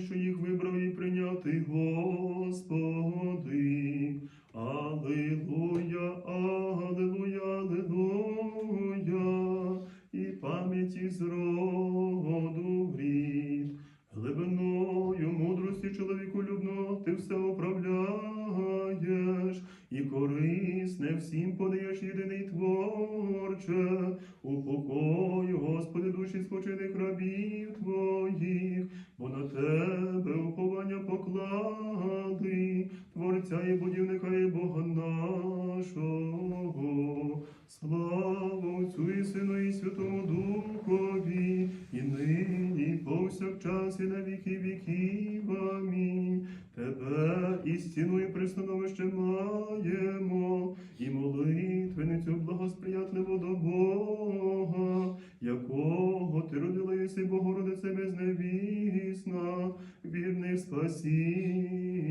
що їх вибрав і прийняти, Господи. Аллилуйя, Аллилуйя, Аллилуйя, і пам'яті з роду гріх, глибиною мудрості чоловіку любно, ти все управляєш, і корисне всім подаєш єдиний творче, упокою, Господи, душі спочиних рабів твоїх, бо на те поклади, Творця і будівника і Бога нашого. Слава Отцю і Сину і Святому Духові, і нині, і повсякчас, і на віки віків. Амінь. Тебе і стіну, і пристановище маємо, і молитвеницю благосприятливу до Бога, єси Богородице безневісна, вірних спасіння.